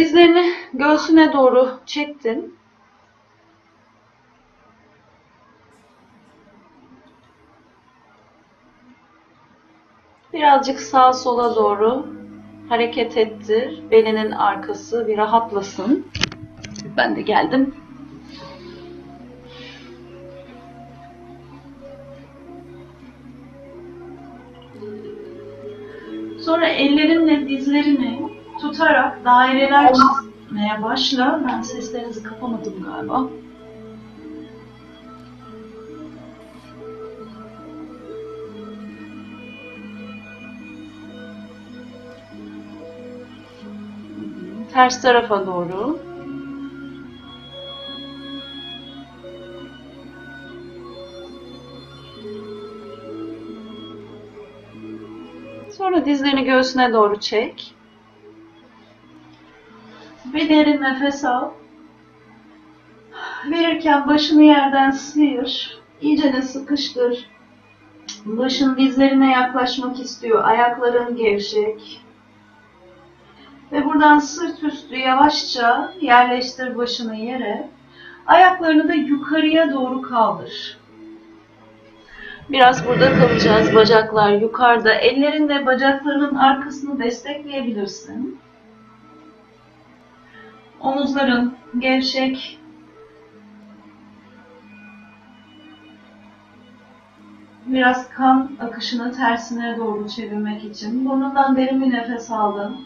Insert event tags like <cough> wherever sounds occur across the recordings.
Dizlerini göğsüne doğru çektin. Birazcık sağa sola doğru hareket ettir. Belinin arkası bir rahatlasın. Ben de geldim. Sonra ellerinle dizlerini tutarak daireler çizmeye başla. Ben seslerinizi kapamadım galiba. Ters tarafa doğru. Sonra dizlerini göğsüne doğru çek. Derin nefes al. Verirken başını yerden sıyır. İyice de sıkıştır. Başın dizlerine yaklaşmak istiyor. Ayakların gevşek. Ve buradan sırt üstü yavaşça yerleştir başını yere. Ayaklarını da yukarıya doğru kaldır. Biraz burada kalacağız. Bacaklar yukarıda. Ellerinle bacaklarının arkasını destekleyebilirsin. Omuzların gevşek. Biraz kan akışını tersine doğru çevirmek için burnundan derin bir nefes aldın.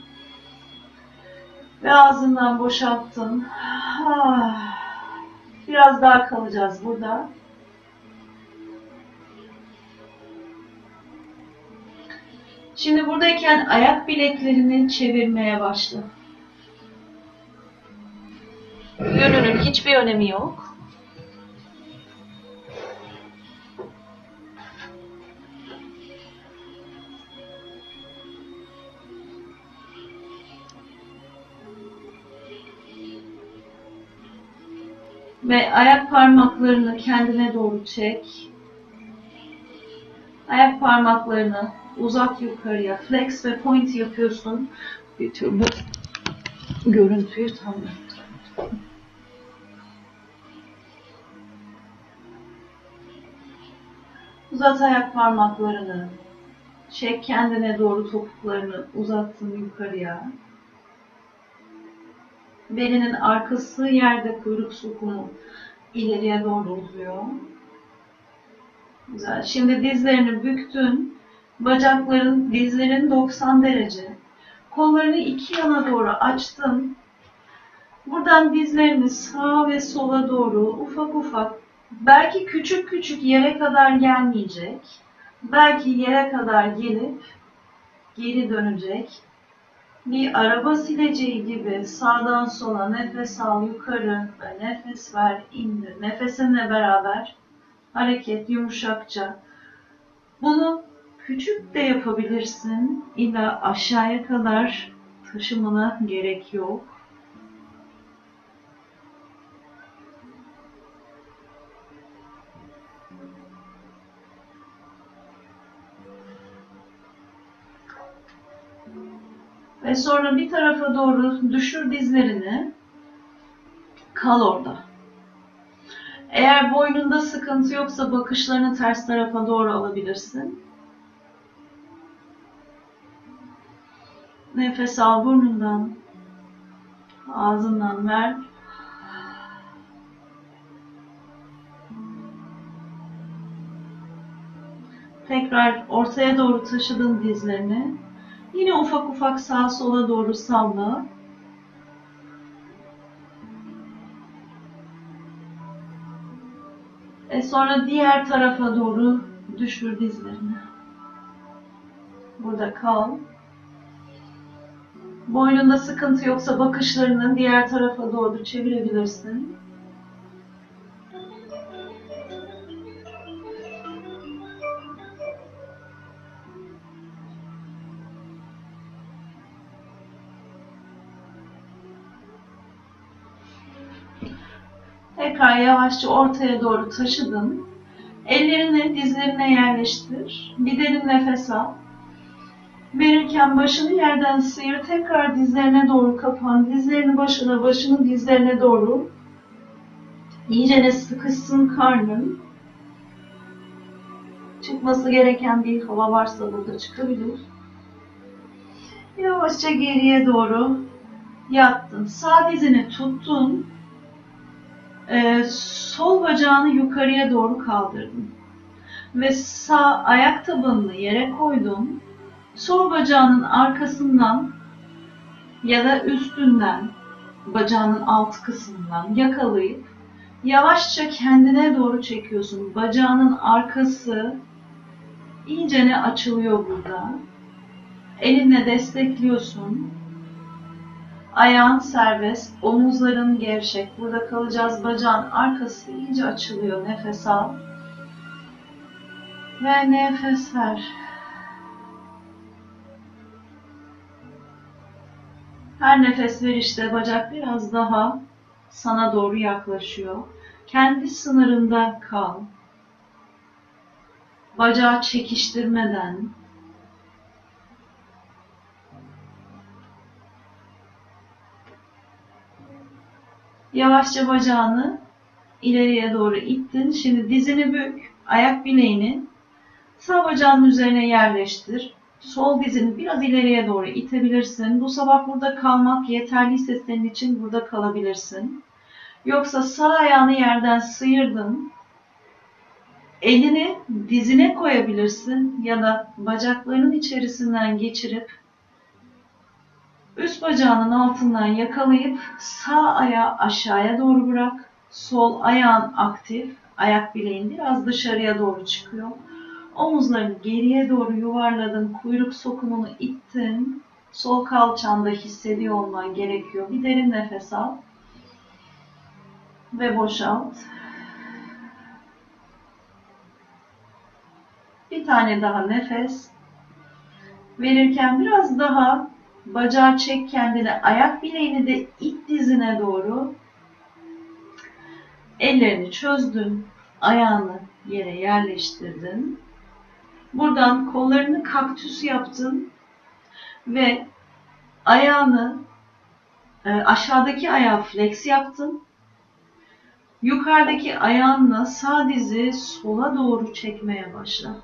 Ve ağzından boşalttın. <sighs> Biraz daha kalacağız burada. Şimdi buradayken ayak bileklerini çevirmeye başla. Yönünün hiçbir önemi yok. Ve ayak parmaklarını kendine doğru çek. Ayak parmaklarını uzat yukarıya. Flex ve point yapıyorsun. Bu görüntüyü tam Uzat ayak parmaklarını. Çek kendine doğru topuklarını uzattın yukarıya. Belinin arkası yerde kuyruk sokumu ileriye doğru uzuyor. Güzel. Şimdi dizlerini büktün. Bacakların, dizlerin 90 derece. Kollarını iki yana doğru açtın. Buradan dizlerini sağa ve sola doğru ufak ufak, belki küçük küçük yere kadar gelmeyecek. Belki yere kadar gelip geri dönecek. Bir araba sileceği gibi sağdan sola nefes al yukarı ve nefes ver indir. Nefesinle beraber hareket yumuşakça. Bunu küçük de yapabilirsin. İlla aşağıya kadar taşımana gerek yok. Ve sonra bir tarafa doğru düşür dizlerini. Kal orada. Eğer boynunda sıkıntı yoksa bakışlarını ters tarafa doğru alabilirsin. Nefes al burnundan. Ağzından ver. Tekrar ortaya doğru taşıdın dizlerini. Yine ufak ufak sağa sola doğru salla. E sonra diğer tarafa doğru düşür dizlerini. Burada kal. Boynunda sıkıntı yoksa bakışlarını diğer tarafa doğru çevirebilirsin. Tekrar yavaşça ortaya doğru taşıdın. Ellerini dizlerine yerleştir. Bir derin nefes al. Verirken başını yerden sıyır, tekrar dizlerine doğru kapan, dizlerini başına, başını dizlerine doğru. İyice sıkışsın karnın. Çıkması gereken bir hava varsa burada çıkabilir. Yavaşça geriye doğru yattın. Sağ dizini tuttun. Ee, sol bacağını yukarıya doğru kaldırdın. Ve sağ ayak tabanını yere koydun. Sol bacağının arkasından ya da üstünden bacağının alt kısmından yakalayıp yavaşça kendine doğru çekiyorsun. Bacağının arkası iyicene açılıyor burada. Elinle destekliyorsun. Ayağın serbest, omuzların gevşek. Burada kalacağız. Bacağın arkası iyice açılıyor. Nefes al. Ve nefes ver. Her nefes verişte bacak biraz daha sana doğru yaklaşıyor. Kendi sınırında kal. Bacağı çekiştirmeden Yavaşça bacağını ileriye doğru ittin. Şimdi dizini bük, ayak bileğini sağ bacağın üzerine yerleştir. Sol dizini biraz ileriye doğru itebilirsin. Bu sabah burada kalmak yeterliyse senin için burada kalabilirsin. Yoksa sağ ayağını yerden sıyırdın. Elini dizine koyabilirsin ya da bacaklarının içerisinden geçirip üst bacağının altından yakalayıp sağ ayağı aşağıya doğru bırak. Sol ayağın aktif, ayak bileğin biraz dışarıya doğru çıkıyor. Omuzlarını geriye doğru yuvarladın, kuyruk sokumunu ittin. Sol kalçanda hissediyor olman gerekiyor. Bir derin nefes al. Ve boşalt. Bir tane daha nefes. Verirken biraz daha bacağı çek kendine. Ayak bileğini de it dizine doğru. Ellerini çözdün. Ayağını yere yerleştirdin. Buradan kollarını kaktüs yaptın ve ayağını e, aşağıdaki ayağı flex yaptın. Yukarıdaki ayağınla sağ dizi sola doğru çekmeye başla.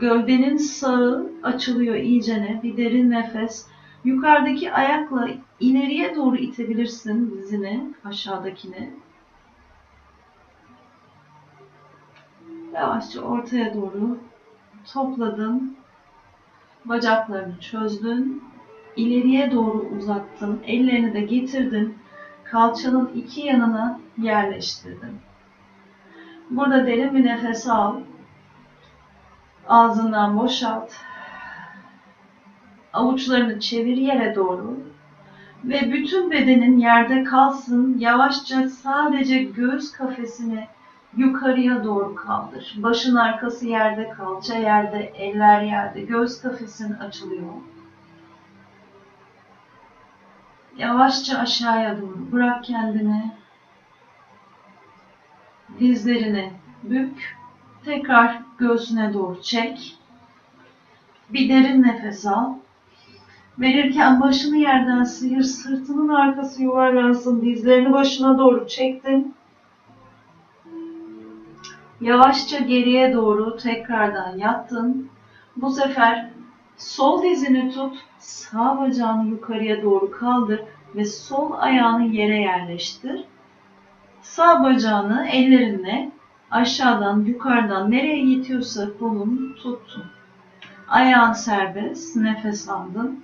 Gövdenin sağı açılıyor iyicene. Bir derin nefes. Yukarıdaki ayakla ileriye doğru itebilirsin dizini, aşağıdakini. Yavaşça ortaya doğru topladın. Bacaklarını çözdün. İleriye doğru uzattın. Ellerini de getirdin. Kalçanın iki yanına yerleştirdin. Burada derin bir nefes al. Ağzından boşalt. Avuçlarını çevir yere doğru. Ve bütün bedenin yerde kalsın. Yavaşça sadece göğüs kafesini yukarıya doğru kaldır. Başın arkası yerde, kalça yerde, eller yerde. Göğüs kafesin açılıyor. Yavaşça aşağıya doğru bırak kendini. Dizlerini bük. Tekrar göğsüne doğru çek. Bir derin nefes al. Verirken başını yerden sıyır, sırtının arkası yuvarlansın, dizlerini başına doğru çektin. Yavaşça geriye doğru tekrardan yattın. Bu sefer sol dizini tut, sağ bacağını yukarıya doğru kaldır ve sol ayağını yere yerleştir. Sağ bacağını ellerinle aşağıdan, yukarıdan nereye yetiyorsa kolun tuttun. Ayağın serbest, nefes aldın.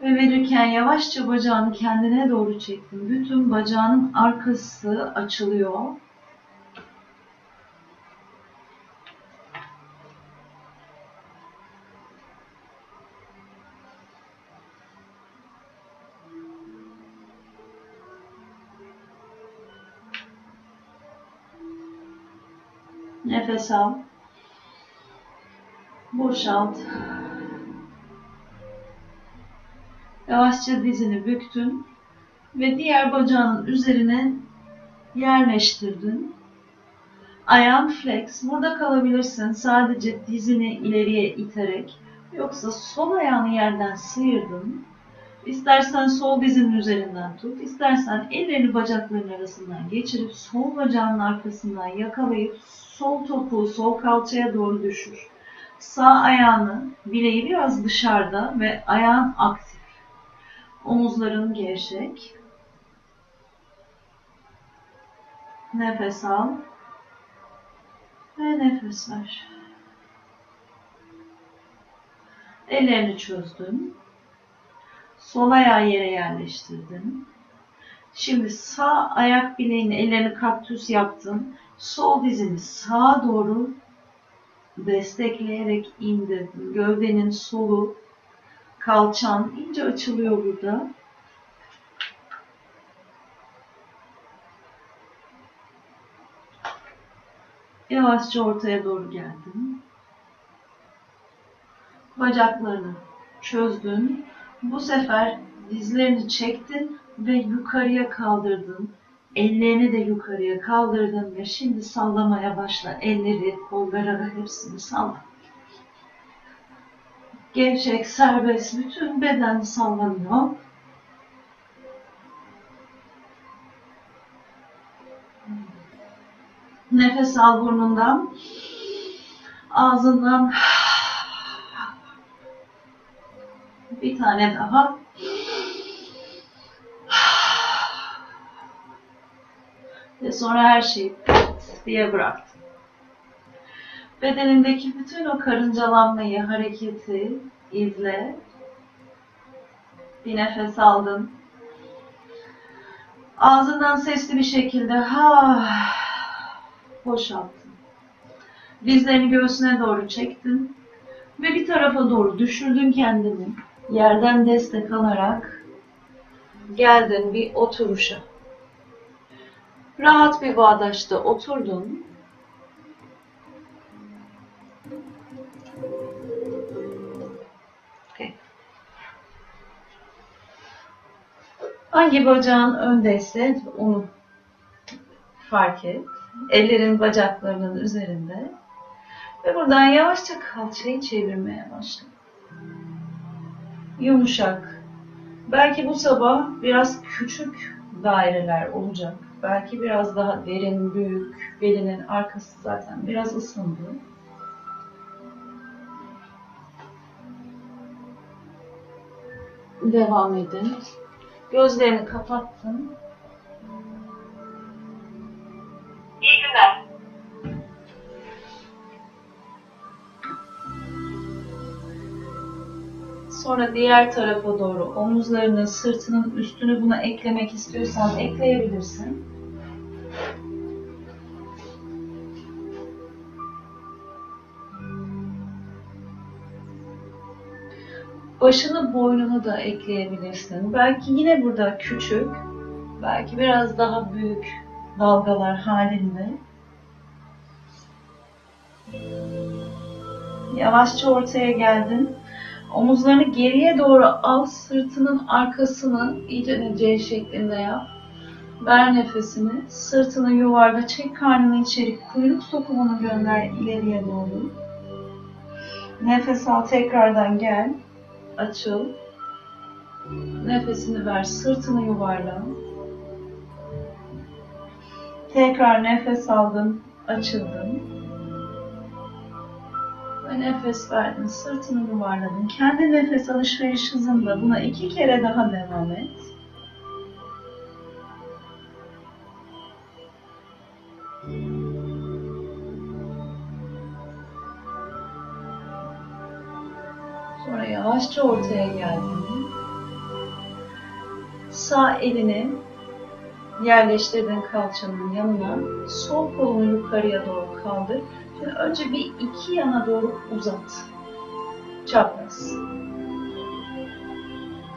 Ve verirken yavaşça bacağını kendine doğru çektin. Bütün bacağının arkası açılıyor. Nefes al. Boşalt. Yavaşça dizini büktün ve diğer bacağının üzerine yerleştirdin. Ayağın flex. Burada kalabilirsin. Sadece dizini ileriye iterek. Yoksa sol ayağını yerden sıyırdın. İstersen sol dizinin üzerinden tut. istersen ellerini bacakların arasından geçirip sol bacağının arkasından yakalayıp sol topuğu sol kalçaya doğru düşür. Sağ ayağını bileği biraz dışarıda ve ayağın aktif. Omuzların gevşek. Nefes al. Ve nefes ver. Ellerini çözdün. Sol ayağı yere yerleştirdin. Şimdi sağ ayak bileğini ellerini kaktüs yaptın. Sol dizini sağa doğru destekleyerek indirdin. Gövdenin solu, kalçan ince açılıyor burada. Yavaşça ortaya doğru geldin. Bacaklarını çözdün. Bu sefer dizlerini çektin ve yukarıya kaldırdın. Ellerini de yukarıya kaldırdın ve şimdi sallamaya başla. Elleri, kolları hepsini salla. Gevşek, serbest, bütün beden sallanıyor. Nefes al burnundan. Ağzından bir tane daha. Ve sonra her şeyi diye bıraktım. Bedenindeki bütün o karıncalanmayı, hareketi izle. Bir nefes aldın. Ağzından sesli bir şekilde ha boşalttın. Dizlerini göğsüne doğru çektin ve bir tarafa doğru düşürdün kendini. Yerden destek alarak geldin bir oturuşa. Rahat bir bağdaşta oturdun. Hangi bacağın öndeyse onu fark et. Ellerin bacaklarının üzerinde. Ve buradan yavaşça kalçayı çevirmeye başla. Yumuşak. Belki bu sabah biraz küçük daireler olacak. Belki biraz daha derin, büyük, belinin arkası zaten biraz ısındı. Devam edin. Gözlerini kapattın. İyi günler. Sonra diğer tarafa doğru omuzlarını, sırtının üstünü buna eklemek istiyorsan ekleyebilirsin. Başını, boynunu da ekleyebilirsin. Belki yine burada küçük, belki biraz daha büyük dalgalar halinde. Yavaşça ortaya geldin. Omuzlarını geriye doğru al, sırtının arkasını iyice C şeklinde yap. Ver nefesini, sırtını yuvarla, çek karnını içeri, kuyruk sokumunu gönder ileriye doğru. Nefes al, tekrardan gel, açıl. Nefesini ver, sırtını yuvarla. Tekrar nefes aldın, açıldın. Ve nefes verdin, sırtını yuvarladın. Kendi nefes alışveriş hızında buna iki kere daha devam et. Sonra yavaşça ortaya geldin. Sağ elini yerleştirdin kalçanın yanına. Sol kolunu yukarıya doğru kaldır. Şimdi önce bir iki yana doğru uzat. Çapraz.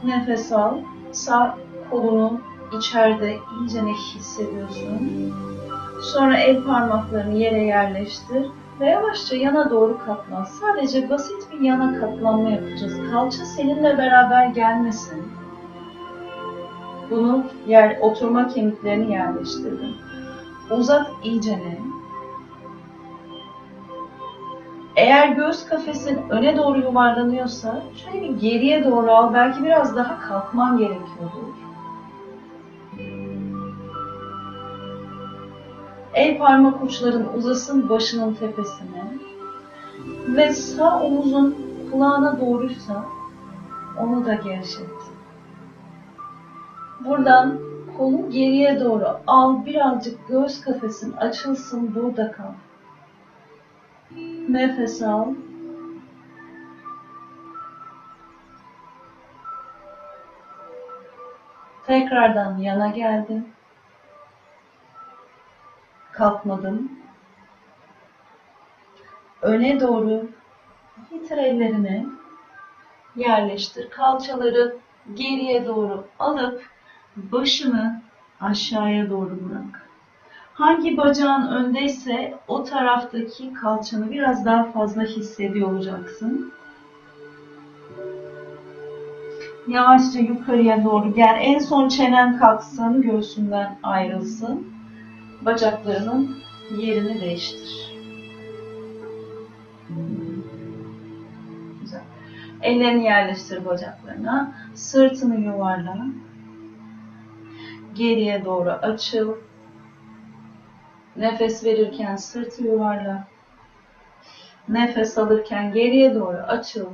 Nefes al. Sağ kolunu içeride iyice ne hissediyorsun. Sonra el parmaklarını yere yerleştir ve yavaşça yana doğru katlan. Sadece basit bir yana katlanma yapacağız. Kalça seninle beraber gelmesin. Bunu yer, oturma kemiklerini yerleştirdim. Uzat iyicene. Eğer göğüs kafesin öne doğru yuvarlanıyorsa şöyle bir geriye doğru al. Belki biraz daha kalkman gerekiyordur. El parmak uçların uzasın başının tepesine. Ve sağ omuzun kulağına doğruysa onu da gevşet. Buradan kolu geriye doğru al. Birazcık göğüs kafesin açılsın. Burada kal. Nefes al. Tekrardan yana geldim. Kalkmadım. Öne doğru getir ellerini. Yerleştir. Kalçaları geriye doğru alıp başını aşağıya doğru bırak. Hangi bacağın öndeyse o taraftaki kalçanı biraz daha fazla hissediyor olacaksın. Yavaşça yukarıya doğru gel. En son çenen kalksın, göğsünden ayrılsın. Bacaklarının yerini değiştir. Güzel. Ellerini yerleştir bacaklarına. Sırtını yuvarla. Geriye doğru açıl. Nefes verirken sırtı yuvarla. Nefes alırken geriye doğru açıl.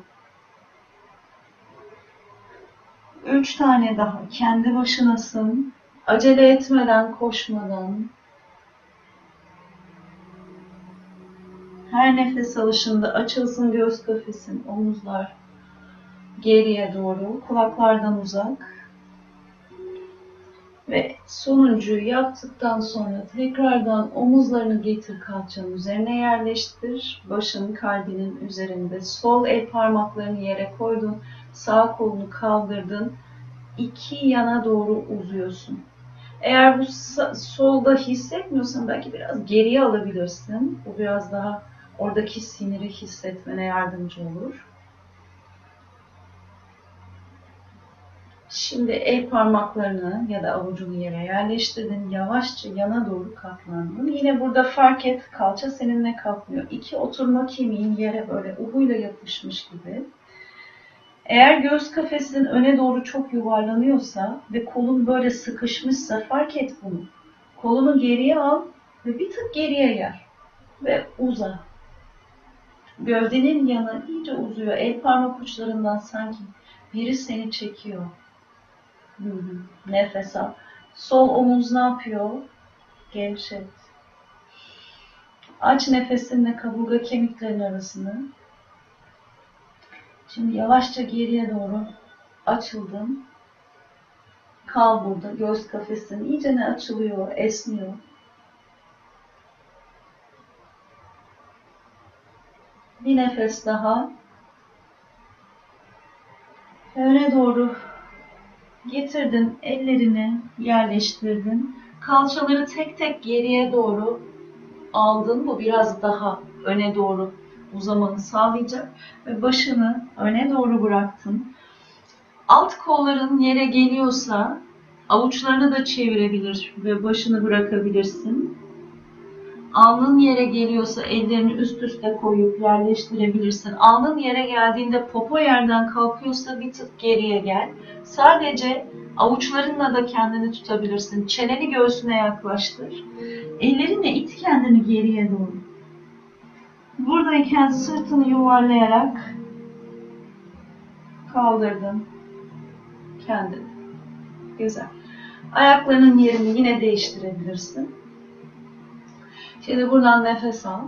Üç tane daha kendi başınasın. Acele etmeden, koşmadan. Her nefes alışında açılsın göğüs kafesin, omuzlar geriye doğru, kulaklardan uzak. Ve sonuncuyu yaptıktan sonra tekrardan omuzlarını getir kalçanın üzerine yerleştir. Başın kalbinin üzerinde. Sol el parmaklarını yere koydun. Sağ kolunu kaldırdın. İki yana doğru uzuyorsun. Eğer bu solda hissetmiyorsan belki biraz geriye alabilirsin. Bu biraz daha oradaki siniri hissetmene yardımcı olur. Şimdi el parmaklarını ya da avucunu yere yerleştirdin. Yavaşça yana doğru katlandın. Yine burada fark et kalça seninle kalkmıyor. İki oturma kemiğin yere böyle uhuyla yapışmış gibi. Eğer göğüs kafesinin öne doğru çok yuvarlanıyorsa ve kolun böyle sıkışmışsa fark et bunu. Kolunu geriye al ve bir tık geriye gel. Ve uza. Gövdenin yanı iyice uzuyor. El parmak uçlarından sanki biri seni çekiyor. Nefes al. Sol omuz ne yapıyor? Gevşet. Aç nefesinle kaburga kemiklerin arasını. Şimdi yavaşça geriye doğru açıldın. Kal burada. Göz kafesin iyice ne açılıyor, esniyor. Bir nefes daha. Öne doğru getirdin, ellerini yerleştirdin. Kalçaları tek tek geriye doğru aldın. Bu biraz daha öne doğru uzamanı sağlayacak ve başını öne doğru bıraktın. Alt kolların yere geliyorsa avuçlarını da çevirebilir ve başını bırakabilirsin. Alnın yere geliyorsa ellerini üst üste koyup yerleştirebilirsin. Alnın yere geldiğinde popo yerden kalkıyorsa bir tık geriye gel. Sadece avuçlarınla da kendini tutabilirsin. Çeneni göğsüne yaklaştır. Ellerinle it kendini geriye doğru. Buradayken sırtını yuvarlayarak kaldırdın kendini. Güzel. Ayaklarının yerini yine değiştirebilirsin. Şimdi buradan nefes al.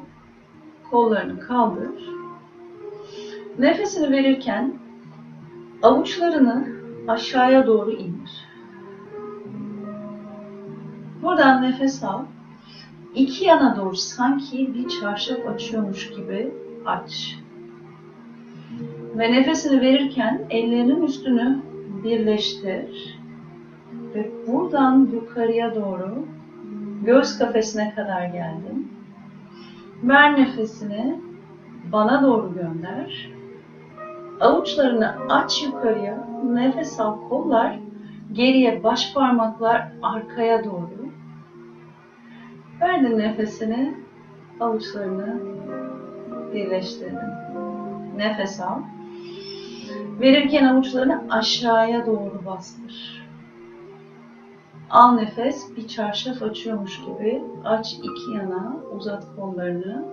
Kollarını kaldır. Nefesini verirken avuçlarını aşağıya doğru indir. Buradan nefes al. İki yana doğru sanki bir çarşaf açıyormuş gibi aç. Ve nefesini verirken ellerinin üstünü birleştir. Ve buradan yukarıya doğru göğüs kafesine kadar geldin. Ver nefesini bana doğru gönder. Avuçlarını aç yukarıya. Nefes al kollar geriye baş parmaklar arkaya doğru. Verdin nefesini avuçlarını birleştirdin. Nefes al. Verirken avuçlarını aşağıya doğru bastır. Al nefes, bir çarşaf açıyormuş gibi aç iki yana, uzat kollarını.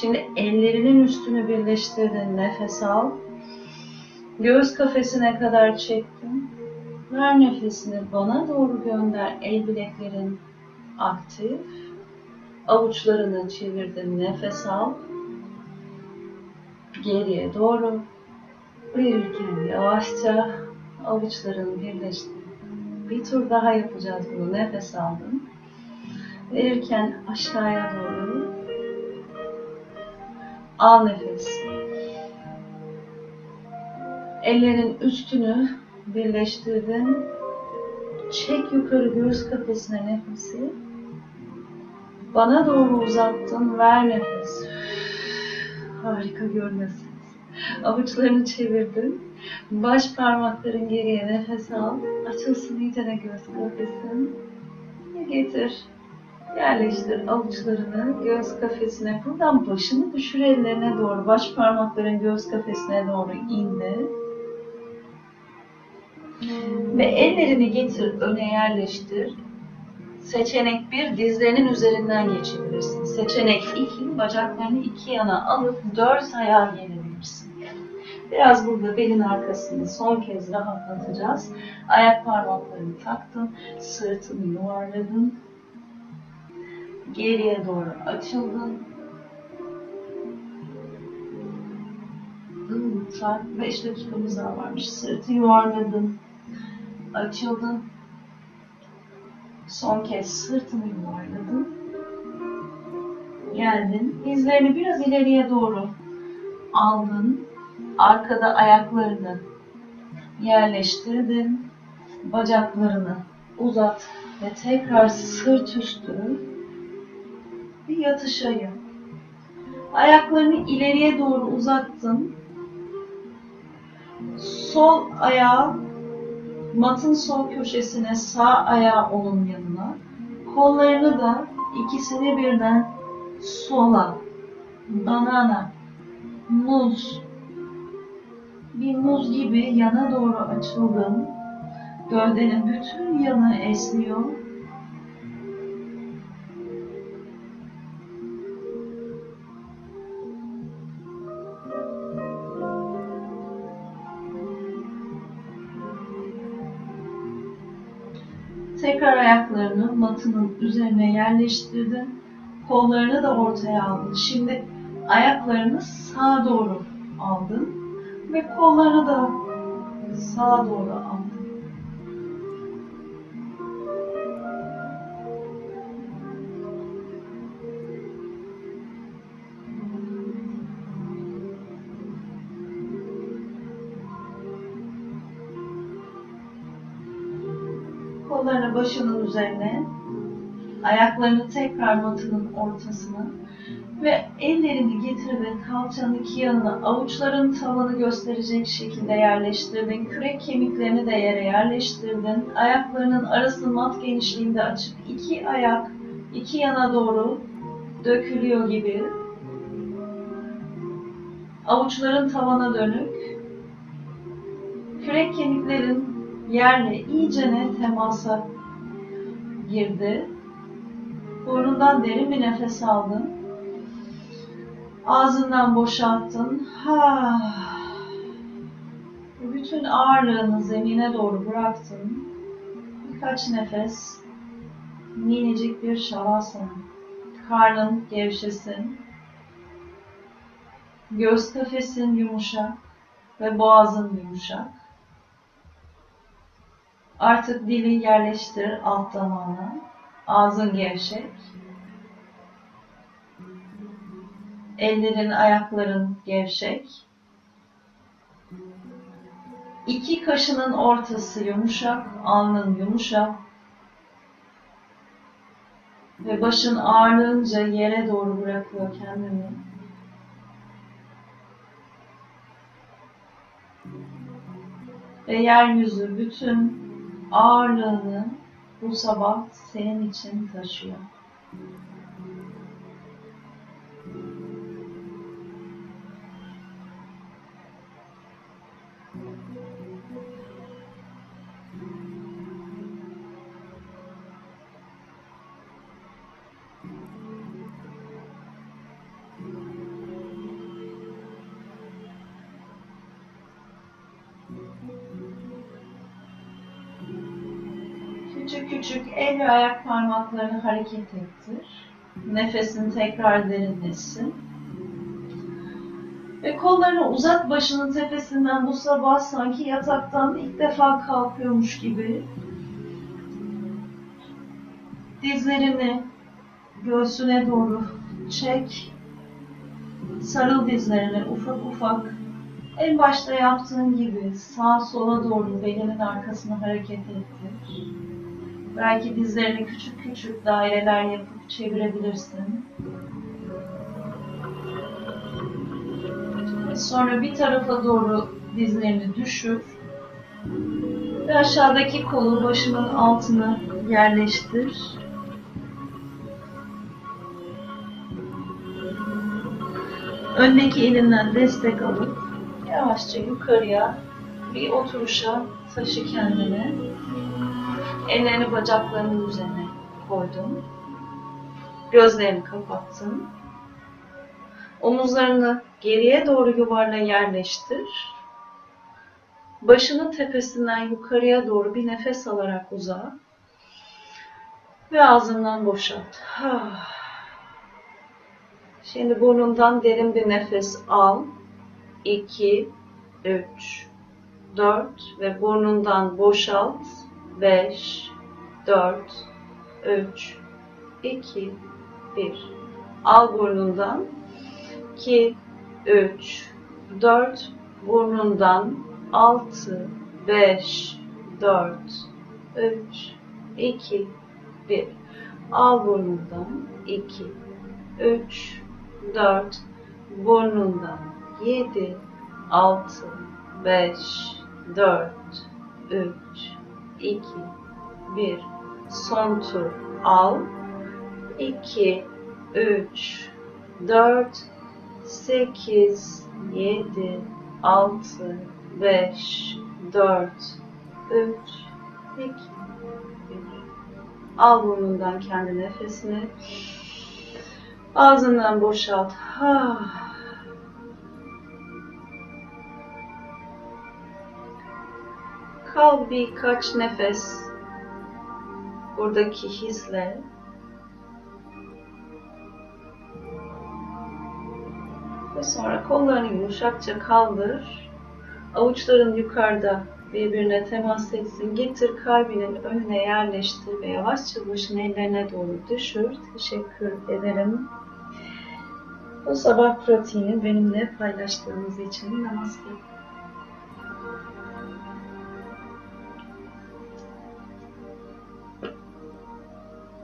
Şimdi ellerinin üstünü birleştirdin, nefes al. Göğüs kafesine kadar çektin. Ver nefesini bana doğru gönder. El bileklerin aktif. Avuçlarını çevirdin. Nefes al. Geriye doğru. Verirken yavaşça avuçlarını birleştir. Bir tur daha yapacağız bunu. Nefes aldın. Verirken aşağıya doğru. Al nefes. Ellerin üstünü birleştirdin. Çek yukarı göğüs kafesine nefesi. Bana doğru uzattın. Ver nefes. Harika görünüyorsunuz. Avuçlarını çevirdin. Baş parmakların geriye nefes al. Açılsın iyice de göğüs kafesin. Getir. Yerleştir avuçlarını göğüs kafesine. Buradan başını düşür ellerine doğru. Baş parmakların göğüs kafesine doğru indir. Ve ellerini getir, öne yerleştir. Seçenek 1, dizlerinin üzerinden geçebilirsin. Seçenek 2, bacaklarını iki yana alıp dört ayağa gelebilirsin. Biraz burada belin arkasını son kez rahatlatacağız. Ayak parmaklarını taktın, sırtını yuvarladın. Geriye doğru açıldın. Saat 5 dakikamız daha varmış. Sırtı yuvarladın. Açıldın. Son kez sırtını yuvarladın. Geldin. Dizlerini biraz ileriye doğru aldın. Arkada ayaklarını yerleştirdin. Bacaklarını uzat ve tekrar sırt üstü bir yatışa yap. Ayaklarını ileriye doğru uzattın. Sol ayağı matın sol köşesine, sağ ayağı onun yanına. Kollarını da ikisini birden sola, banana, muz, bir muz gibi yana doğru açıldın. Gövdenin bütün yanı esniyor. Tekrar ayaklarını matının üzerine yerleştirdin. Kollarını da ortaya aldın. Şimdi ayaklarını sağa doğru aldın ve kollarını da sağa doğru aldın. Kollarını başının üzerine, ayaklarını tekrar matının ortasına ve ellerini getir ve kalçanın iki yanına avuçların tavanı gösterecek şekilde yerleştirdin. Kürek kemiklerini de yere yerleştirdin. Ayaklarının arası mat genişliğinde açık. iki ayak iki yana doğru dökülüyor gibi. Avuçların tavana dönük. Kürek kemiklerin yerle iyicene temasa girdi. Burnundan derin bir nefes aldın. Ağzından boşalttın. Ha. Bütün ağırlığını zemine doğru bıraktın. Birkaç nefes. Minicik bir şavasana. Karnın gevşesin. Göğüs kafesin yumuşak ve boğazın yumuşak. Artık dili yerleştir alt damağına. Ağzın gevşek. Ellerin, ayakların gevşek. İki kaşının ortası yumuşak, alnın yumuşak. Ve başın ağırlığınca yere doğru bırakıyor kendini. Ve yeryüzü bütün ağırlığını bu sabah senin için taşıyor. Ve ayak parmaklarını hareket ettir. Nefesin tekrar derinleşsin. Ve kollarını uzat başının tepesinden bu sabah sanki yataktan ilk defa kalkıyormuş gibi. Dizlerini göğsüne doğru çek. Sarıl dizlerine ufak ufak. En başta yaptığın gibi sağa sola doğru belinin arkasını hareket ettir. Belki dizlerini küçük küçük daireler yapıp çevirebilirsin. Sonra bir tarafa doğru dizlerini düşür. Ve aşağıdaki kolu başının altına yerleştir. Öndeki elinden destek alıp yavaşça yukarıya bir oturuşa taşı kendini. Ellerini bacaklarının üzerine koydun. Gözlerini kapattın. Omuzlarını geriye doğru yuvarla yerleştir. Başının tepesinden yukarıya doğru bir nefes alarak uza. Ve ağzından boşalt. <sighs> Şimdi burnundan derin bir nefes al. 2, 3, 4 ve burnundan boşalt. 5, 4, 3, 2, 1. Al burnundan. 2, 3, 4, burnundan 6, 5, 4, 3, 2, 1. Al burnundan 2, 3, 4, burnundan 7, 6, 5, 4, 3, 2, 1. Son tur al. 2, 3, 4, 8, 7, 6, 5, 4, 3, 2, 1. Al burnundan kendi nefesini. Ağzından boşalt. Ha. Kal birkaç nefes buradaki hisle. Ve sonra kollarını yumuşakça kaldır. Avuçların yukarıda birbirine temas etsin. Getir kalbinin önüne yerleştir ve yavaşça başını ellerine doğru düşür. Teşekkür ederim. Bu sabah pratiğini benimle paylaştığınız için namaste.